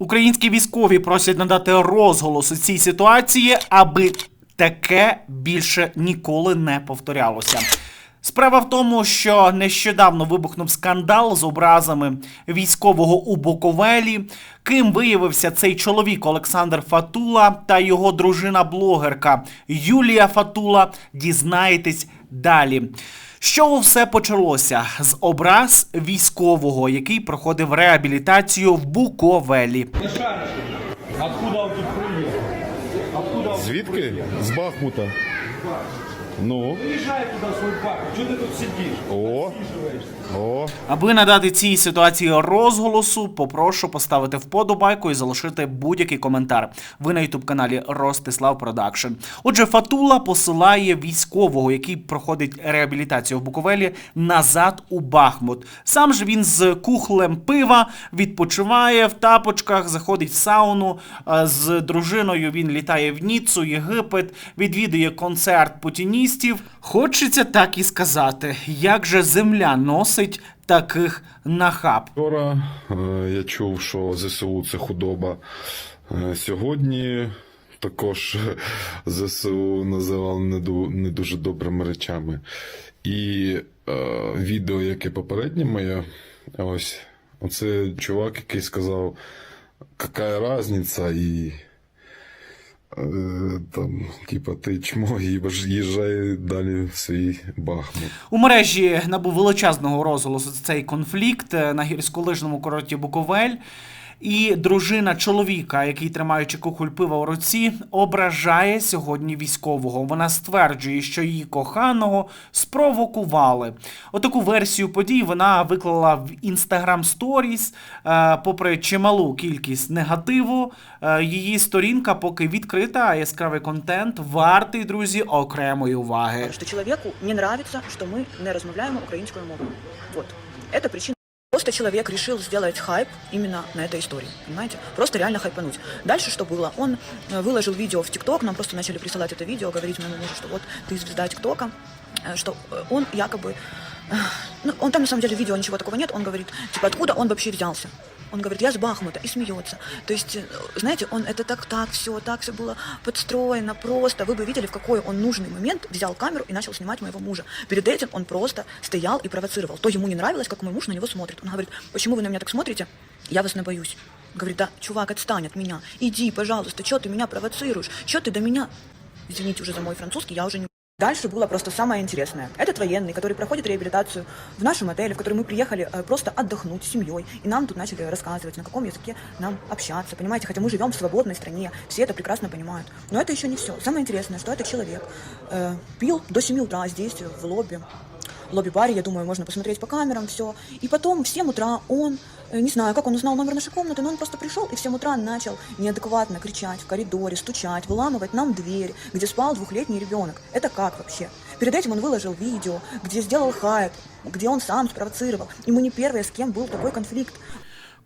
Українські військові просять надати розголос у цій ситуації, аби таке більше ніколи не повторялося. Справа в тому, що нещодавно вибухнув скандал з образами військового у Буковелі. Ким виявився цей чоловік Олександр Фатула та його дружина-блогерка Юлія Фатула. Дізнаєтесь далі. З чого все почалося? З образ військового, який проходив реабілітацію в Буковелі. Звідки? З Бахмута. Ну, Приезжай туда в свой парк. Что ты тут сидишь? о, о. Аби надати цій ситуації розголосу, попрошу поставити вподобайку і залишити будь-який коментар. Ви на ютуб каналі Ростислав Продакшн. Отже, Фатула посилає військового, який проходить реабілітацію в Буковелі, назад у Бахмут. Сам ж він з кухлем пива відпочиває в тапочках, заходить в сауну. З дружиною він літає в Ніццу, Єгипет, відвідує концерт путіністів. Хочеться так і сказати, як же земля носить таких нахаб. Вчора е, я чув, що ЗСУ це худоба. Е, Сьогодні також ЗСУ називали не, дуже добрими речами. І е, відео, яке попереднє моє, ось оце чувак, який сказав, яка різниця, і е, там, типа, ти чмо, і їжджай далі в свій Бахмут. У мережі набув величезного розголосу цей конфлікт е, на гірськолижному курорті Буковель. І дружина чоловіка, який тримаючи кухоль пива у руці, ображає сьогодні військового. Вона стверджує, що її коханого спровокували. Отаку версію подій вона виклала в Instagram Stories. Е, Попри чималу кількість негативу, е, її сторінка поки відкрита, а яскравий контент вартий, друзі, окремої уваги. что человеку не нравится, что мы не размовляем украинскую мову. Вот. Это причина. Просто человек решил сделать хайп именно на этой истории, понимаете? Просто реально хайпануть. Дальше что было? Он э, выложил видео в ТикТок, нам просто начали присылать это видео, говорить моему мужу, что вот ты звезда ТикТока, э, что э, он якобы... э, Ну, он там на самом деле видео ничего такого нет, он говорит, типа, откуда он вообще взялся? Он говорит, я с Бахмута, и смеется. То есть, э, знаете, он это так, так, все, так все было подстроено, просто. Вы бы видели, в какой он нужный момент взял камеру и начал снимать моего мужа. Перед этим он просто стоял и провоцировал. То ему не нравилось, как мой муж на него смотрит. Он говорит, почему вы на меня так смотрите? Я вас не боюсь. Говорит, да, чувак, отстань от меня. Иди, пожалуйста, что ты меня провоцируешь? Что ты до меня... Извините уже за мой французский, я уже не Дальше было просто самое интересное. Этот военный, который проходит реабилитацию в нашем отеле, в который мы приехали э, просто отдохнуть с семьей, и нам тут начали рассказывать, на каком языке нам общаться, понимаете, хотя мы живем в свободной стране, все это прекрасно понимают. Но это еще не все. Самое интересное, что этот человек э, пил до 7 утра здесь, в лобби, в лобби-баре, я думаю, можно посмотреть по камерам все. И потом в 7 утра он, э, не знаю, как он узнал номер нашей комнаты, но он просто пришел и в 7 утра начал неадекватно кричать в коридоре, стучать, выламывать нам дверь, где спал двухлетний ребенок. Это как вообще? Перед этим он выложил видео, где сделал хайп, где он сам спровоцировал. И мы не первые, с кем был такой конфликт.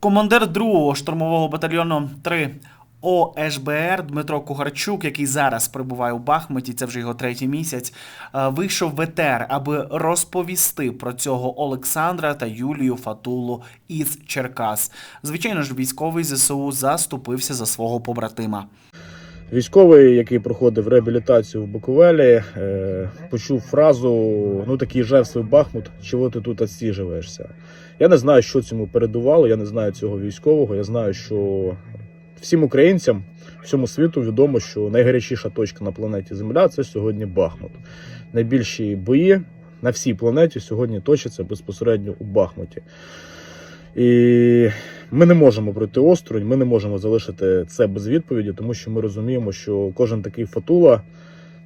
Командир 2-го штурмового батальйону 3 ОШБР Дмитро Кугарчук, який зараз перебуває у Бахмуті, це вже його третій місяць, е, вийшов в ЕТР, аби розповісти про цього Олександра та Юлію Фатулу із Черкас. Звичайно ж, військовий ЗСУ заступився за свого побратима. Військовий, який проходив реабілітацію в Буковелі, е, почув фразу: ну такий же свій Бахмут, чого ти тут відсіжуєшся. Я не знаю, що цьому передувало, я не знаю цього військового. Я знаю, що всім українцям, всьому світу відомо, що найгарячіша точка на планеті Земля це сьогодні Бахмут. Найбільші бої на всій планеті сьогодні точаться безпосередньо у Бахмуті. І ми не можемо пройти осторонь, ми не можемо залишити це без відповіді, тому що ми розуміємо, що кожен такий фатула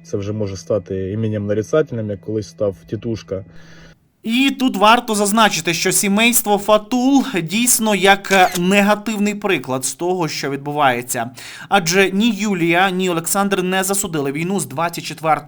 це вже може стати іменем нарицательним, як колись став тітушка. І тут варто зазначити, що сімейство Фатул дійсно як е, негативний приклад з того, що відбувається. Адже ні Юлія, ні Олександр не засудили війну з 24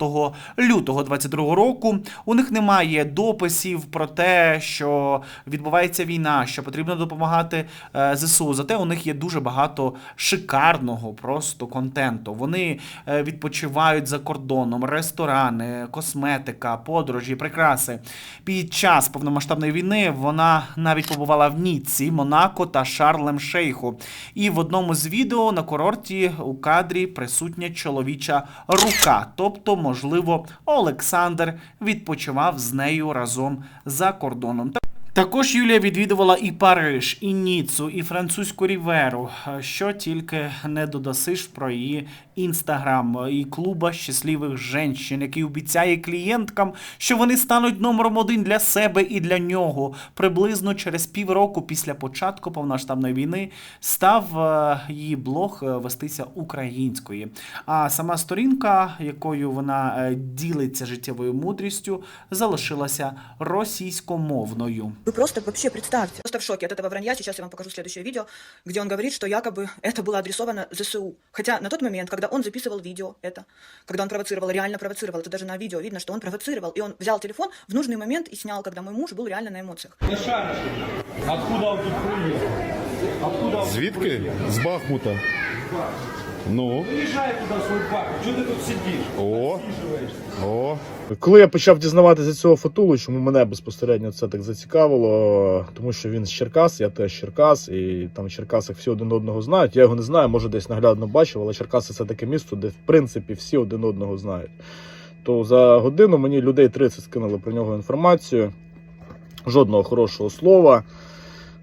лютого 22 року. У них немає дописів про те, що відбувається війна, що потрібно допомагати е, ЗСУ. Зате у них є дуже багато шикарного просто контенту. Вони е, відпочивають за кордоном, ресторани, косметика, подорожі, прикраси. Під час повномасштабної війни вона навіть побувала в Ніцці, Монако та Шарлем Шейху. І в одному з відео на курорті у кадрі присутня чоловіча рука. Тобто, можливо, Олександр відпочивав з нею разом за кордоном. Також Юлія відвідувала і Париж, і Ніцу, і французьку Ріверу. Що тільки не додасиш про її інстаграм і клуба щасливих жінчин, який обіцяє клієнткам, що вони стануть номером один для себе і для нього. Приблизно через півроку після початку повномасштабної війни став е, її блог е, вестися українською. А сама сторінка, якою вона е, ділиться життєвою мудрістю, залишилася російськомовною. Вы просто вообще представьте. Просто в шоке от этого вранья. Сейчас я вам покажу следующее видео, где он говорит, что якобы это было адресовано ЗСУ. Хотя на тот момент, когда он записывал видео это, когда он провоцировал, реально провоцировал, это даже на видео видно, что он провоцировал, и он взял телефон в нужный момент и снял, когда мой муж был реально на эмоциях. Откуда он тут приехал? Откуда он Звідки? З Бахмута. Ну, Приезжай туда в свой парк, что ты тут сидишь? о, о. Коли я почав дізнаватися цього фатулу, чому мене безпосередньо це так зацікавило, тому що він з Черкас, я теж Черкас, і там в Черкасах всі один одного знають. Я його не знаю, може десь наглядно бачив, але Черкаси це таке місто, де в принципі всі один одного знають. То за годину мені людей 30 скинули про нього інформацію, жодного хорошого слова.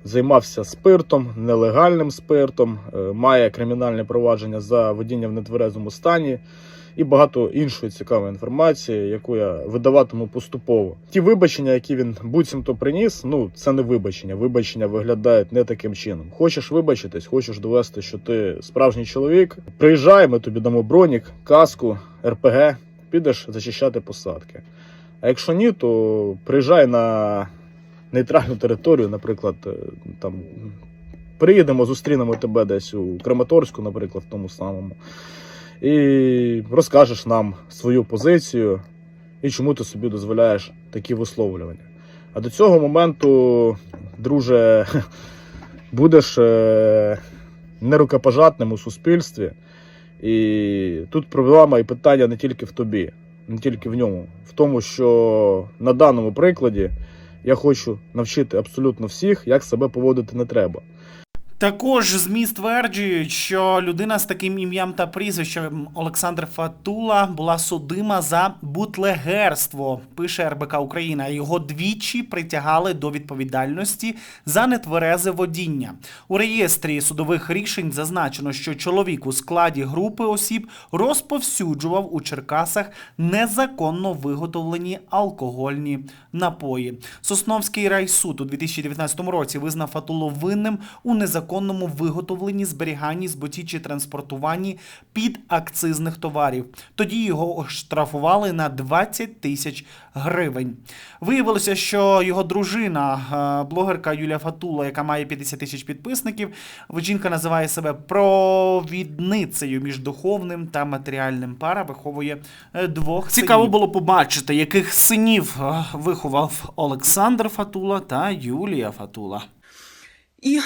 Займався спиртом, нелегальним спиртом, е, має кримінальне провадження за водіння в нетверезому стані і багато іншої цікавої інформації, яку я видаватиму поступово. Ті вибачення, які він буцімто приніс, ну це не вибачення. Вибачення виглядають не таким чином. Хочеш вибачитись, хочеш довести, що ти справжній чоловік. Приїжджай, ми тобі дамо бронік, каску, РПГ, підеш зачищати посадки. А якщо ні, то приїжджай на нейтральну територію, наприклад, е, там. Приїдемо, зустрінемо тебе десь у Краматорську, наприклад, в тому самому і розкажеш нам свою позицію і чому ти собі дозволяєш такі висловлювання. А до цього моменту, друже, будеш е, нерукопожатним у суспільстві. І тут проблема і питання не тільки в тобі, не тільки в ньому, в тому, що на даному прикладі я хочу навчити абсолютно всіх, як себе поводити не треба. Також ЗМІ стверджують, що людина з таким ім'ям та прізвищем Олександр Фатула була судима за бутлегерство. Пише РБК Україна. Його двічі притягали до відповідальності за нетверезе водіння. У реєстрі судових рішень зазначено, що чоловік у складі групи осіб розповсюджував у Черкасах незаконно виготовлені алкогольні напої. Сосновський райсуд у 2019 році визнав Фатулу винним у незаконному виготовленні, зберіганні, збуті чи транспортуванні підакцизних товарів. Тоді його оштрафували на 20 тисяч гривень. Виявилося, що його дружина, е, блогерка Юлія Фатула, яка має 50 тисяч підписників, жінка називає себе провідницею між духовним та матеріальним пара, виховує е, двох. Цікаво було побачити, яких синів е, виховав Олександр Фатула та Юлія Фатула. И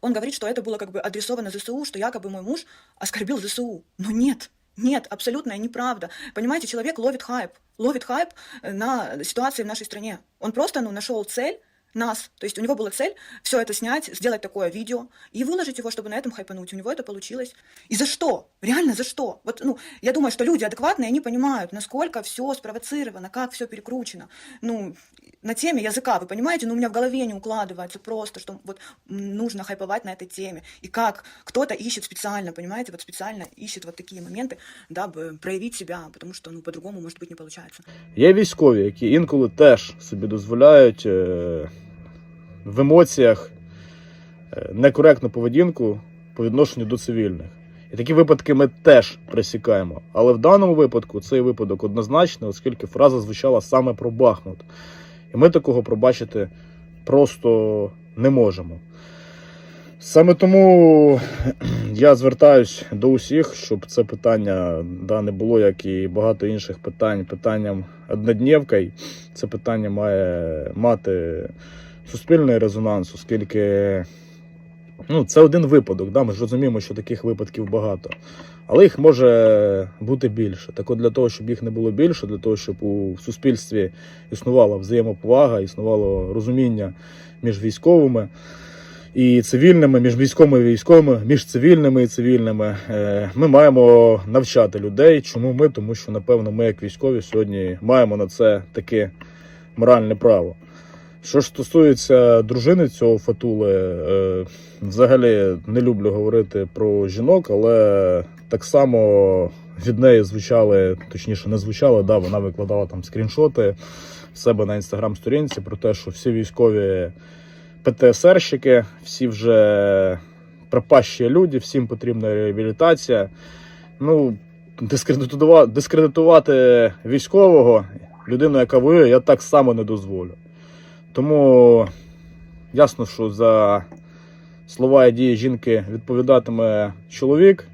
он говорит, что это было как бы адресовано ЗСУ, что якобы мой муж оскорбил ЗСУ. Но нет, нет, абсолютная неправда. Понимаете, человек ловит хайп, ловит хайп э, на ситуации в нашей стране. Он просто ну, нашел цель нас. То есть у него была цель все это снять, сделать такое видео и выложить его, чтобы на этом хайпануть. У него это получилось. И за что? Реально за что? Вот, ну, я думаю, что люди адекватные, они понимают, насколько все спровоцировано, как все перекручено. Ну, на теме языка, вы понимаете, ну, у меня в голове не укладывается просто, что вот м, нужно хайповать на этой теме. И как кто-то ищет специально, понимаете, вот специально ищет вот такие моменты, дабы проявить себя, потому что, ну, по-другому, может быть, не получается. Є військові, які інколи теж собі дозволяють е, в емоціях е, некоректну поведінку по відношенню до цивільних. І такі випадки ми теж пресікаємо. Але в даному випадку цей випадок однозначний, оскільки фраза звучала саме про Бахмут. І ми такого пробачити просто не можемо. Саме тому я звертаюсь до усіх, щоб це питання да, не було, як і багато інших питань, питанням однодневкою. Це питання має мати суспільний резонанс, оскільки Ну, це один випадок. Да? Ми ж розуміємо, що таких випадків багато. Але їх може бути більше. Так от для того, щоб їх не було більше, для того, щоб у суспільстві існувала взаємоповага, існувало розуміння між військовими і цивільними, між військовими і військовими, між цивільними і цивільними. Е, Ми маємо навчати людей. Чому ми? Тому що, напевно, ми, як військові, сьогодні маємо на це таке моральне право. Що ж стосується дружини цього фатули, е, взагалі не люблю говорити про жінок, але так само від неї звучали, точніше, не звучали, да, вона викладала там скріншоти в себе на інстаграм-сторінці про те, що всі військові ПТСРщики, всі вже пропащі люди, всім потрібна реабілітація. Ну, дискредитувати, дискредитувати військового, людину, яка воює, я так само не дозволю. Тому ясно, що за слова і дії жінки відповідатиме чоловік,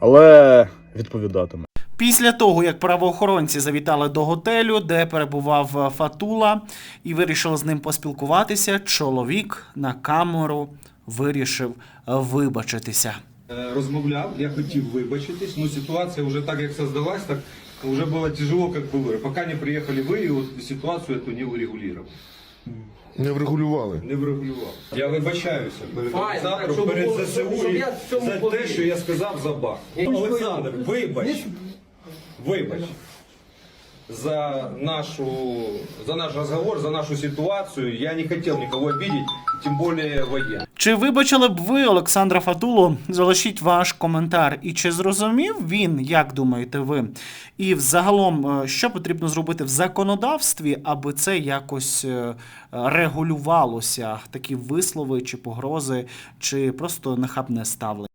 але відповідатиме. Після того, як правоохоронці завітали до готелю, де перебував е, Фатула, і вирішили з ним поспілкуватися, чоловік на камеру вирішив е, вибачитися. Е, Розмовляв, я хотів вибачитись, але ситуація вже так, як создалась, так вже було тяжело, як було. Поки не приїхали ви, і от ситуацію цю не урегулювали. Не врегулювали. Не врегулював. Я вибачаюся перед Файн, так, щоб перед було- ЗСУ щоб і я в цьому за те, повірив. що я сказав за бах. Олександр, вибач. Вибач. За нашу, за наш разговор, за нашу ситуацию. Я не хотел никого обидеть, тем более военных. Чи вибачили б ви Олександра Фатулу? Залишіть ваш коментар. І чи зрозумів він, як думаєте ви? І взагалом, е, що потрібно зробити в законодавстві, аби це якось е, регулювалося? Такі вислови чи погрози, чи просто нахабне ставлення?